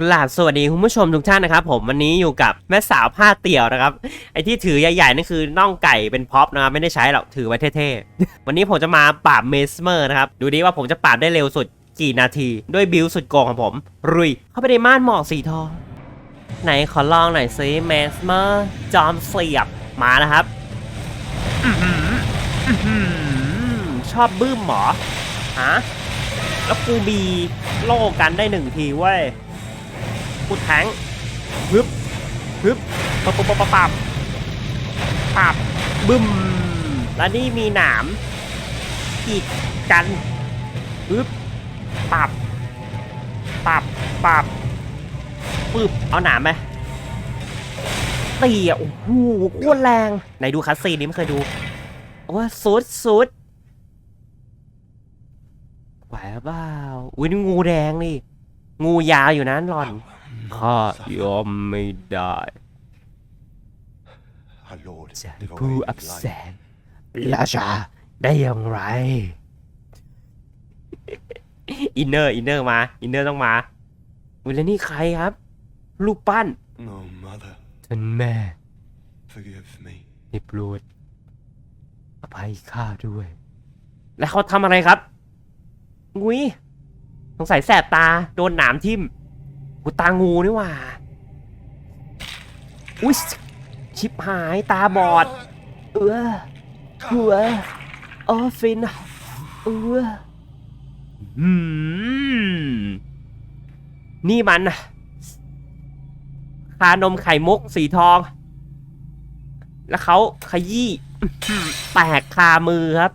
กราบสวัสดีคุณผู้ชมทุกท่านนะครับผมวันนี้อยู่กับแม่สาวผ้าเตี่ยวนะครับไอที่ถือใหญ่ๆนั่นคือน่องไก่เป็นพ็อปนะครับไม่ได้ใช้หรอกถือไว้เท่ๆ วันนี้ผมจะมาปราบเมสเมอร์นะครับดูดิว่าผมจะปราบได้เร็วสุดกี่นาที ด้วยบิลสุดโกงของผมรุยเข้าไปในม่านหมอกสีทอง ไหนขอลองหน่อยซิเมสเมอร์จอมเสียบมานะครับอื้อหืออื้อหือชอบบึ้มหรอฮะแล้วกูมีโล่กันได้หนึ่งทีเว้ย กูแทงฮึบฮึบปับปับปับปับปับปับบึ้มแล้วนี่มีหนามกีดกันฮึบปับปับปับปึ๊บเอาหนามไหมตีอะโอ้โหโคตรแรงไหนดูคัสซีนนี้ไม่เคยดูโอ้สุดสุดไหวเปล่าอุ้ยนี่งูแดงนี่ งูยาวอยู่นั้นหล่อน ข้ายอมไม่ได้ Our Lord, จะ live ผู้ away อับ with แส life. งราชาได้อย่างไร อินเนอร์อินเนอร์มา อินเนอร์ต้องมาอุ้ยแล้วนี่ใครครับ ลูกปั้น Oh, mother, ท่านแม่ forgive me. ได้โปรดอภัยข้าด้วย แล้วเขาทำอะไรครับงุยสงสัยแสบตา โดนหนามทิ่ม กูตางูนี่ว่าอุ้ยชิบหายตาบอด เออหัวโอ้ฟินเอออืมนี่มันคานมไข่มุกสีทอง แล้วเขาขยี้แตกคามือครับ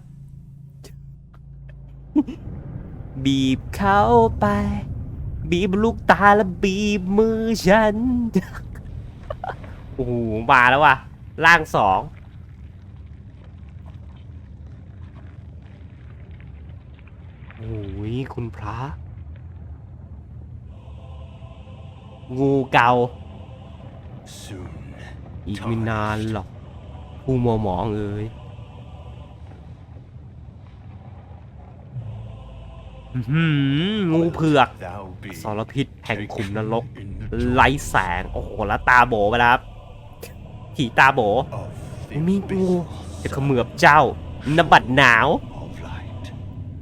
บีบเข้าไป บีบลูกตาแล้วบีบมือฉัน โอ้โหมาแล้วว่ะล่างสองโอ้ยคุณพระ งูเกา Soon. อีกไม่นานหรอกผู้มัวหมองเอ้ยอื้อหือ งูเผือกสารพิษแห่งขุมนรกไร้แสง โอ้โห แล้วตาโบไปแล้วครับผีตาโบ มีงูจะขมือบเจ้านบัดหนาว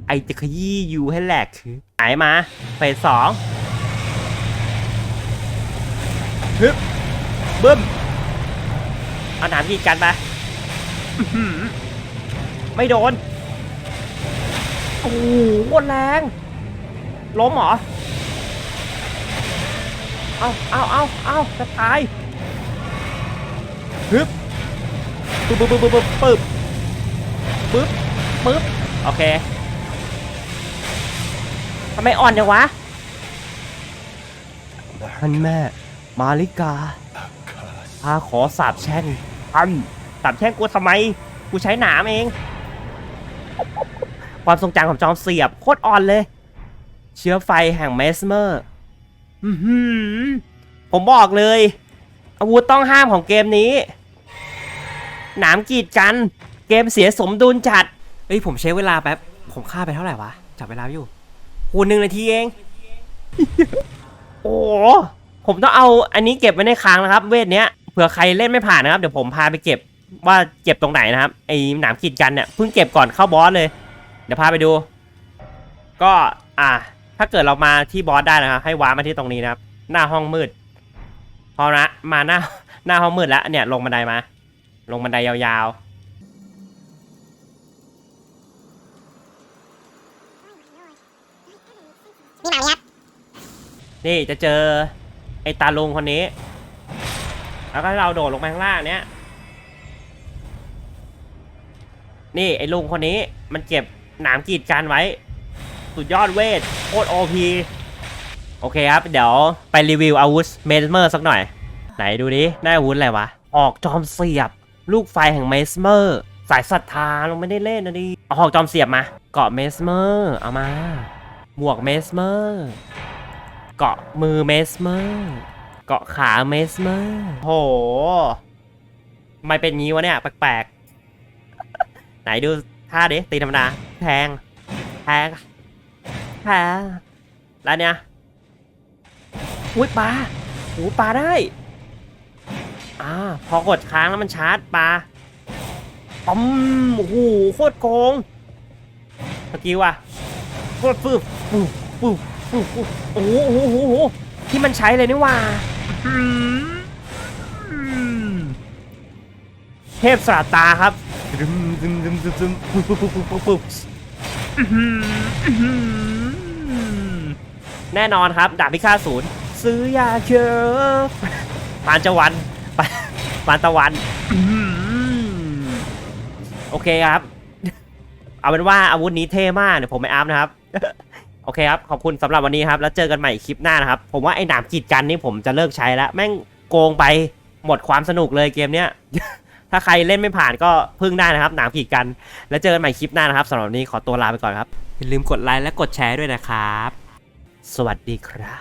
ไอจะขยี้อยู่ให้แหลกคือหายมาเฟสสองฮึบบึ้มเอาหนามกีดกันไปไม่โดน โอ้โหโคตรแรง ล้มเหรอ เอาเอาเอาเอาจะตายฮึบปึ๊บปึ๊บปึ๊บปึ๊บปึ๊บปึ๊บปึ๊บโอเคทำไมอ่อนจังวะท่านแม่ มาริกา Curse. ข้าขอสาบแช่งท่านสาบแช่งกูทำไม กูใช้หนามเอง ความทรงจำของจอมเสียบโคตรอ่อนเลย เชื้อไฟแห่งเมสเมอร์อือหือผมบอกเลย อาวุธต้องห้ามของเกมนี้ หนามกีดกัน เกมเสียสมดุลจัดเฮ้ยผมใช้เวลาแป๊บ ผมฆ่าไปเท่าไหร่วะ จับเวลาอยู่คูณหนึ่งนาทีเอง โอ้โหผมต้องเอาอันนี้เก็บไว้ในคลังนะครับ เวทเนี้ยเผื่อใครเล่นไม่ผ่านนะครับ เดี๋ยวผมพาไปเก็บว่าเก็บตรงไหนนะครับไอ้หนามกีดกันเนี่ยเพิ่งเก็บก่อนเข้าบอสเลย เดี๋ยวพาไปดู ก็อะถ้าเกิดเรามาที่บอสได้นะครับให้ว้าร์ปมาที่ตรงนี้นะครับ หน้าห้องมืด พอนะมาหน้าหน้าห้องมืดแล้วเนี่ยลงบันไดมา ลงบันไดยาวๆมีหมาไหมครับนี่จะเจอไอ้ตาลุงคนนี้ แล้วก็ให้เราโดดลงไปข้างล่างเนี้ย นี่ไอ้ลุงคนนี้มันเก็บ หนามกีดกันไว้ สุดยอดเวทโคตรโอพีโอเคครับ เดี๋ยวไปรีวิวอาวุธเมสเมอร์สักหน่อย ไหนดูดิได้อาวุธอะไรวะ ออกจอมเสียบ ลูกไฟแห่งเมสเมอร์ สายศรัทธาลงไม่ได้เล่นนะดิออกจอมเสียบมาเกาะเมสเมอร์เอามาหมวกเมสเมอร์เกาะมือเมสเมอร์เกาะขาเมสเมอร์โหไม่เป็นงี้วะเนี่ยแปลกๆไหนดูท่าดิตีธรรมดา แทงแทงแทงแล้วเนี่ยอุ้ยปลาโอ้ปลาได้ อ่า พอกดค้างแล้วมันชาร์จปลาปั๊มโอ้โหโคตรโกงเมื่อกี้ว่ะโคตรฟึบปุ๊บปุ๊บปุ๊บปุ๊บโอ้โหโอ้โหที่มันใช้เลยนี่ว่าเทพสราตาครับดึมดึมดึมดึมดึมปุ๊บปุ๊บปุ๊บปุ๊บ แน่นอนครับดาบพิฆาตศูนย์ซื้อยาเยอะปานจวันปานปานตะวันโอเคครับ เอาเป็นว่าอาวุธนี้เท่มากเดี๋ยวผมไม่อัพนะครับ โอเคครับ ขอบคุณสำหรับวันนี้ครับ แล้วเจอกันใหม่คลิปหน้านะครับ ผมว่าไอ้หนามกีดกันนี่ผมจะเลิกใช้แล้ว แม่งโกงไปหมดความสนุกเลยเกมเนี้ย ถ้าใครเล่นไม่ผ่านก็พึ่งได้นะครับหนามขีดกัน แล้วเจอกันใหม่คลิปหน้านะครับสำหรับวันนี้ขอตัวลาไปก่อนครับอย่าลืมกดไลค์และกดแชร์ด้วยนะครับ สวัสดีครับ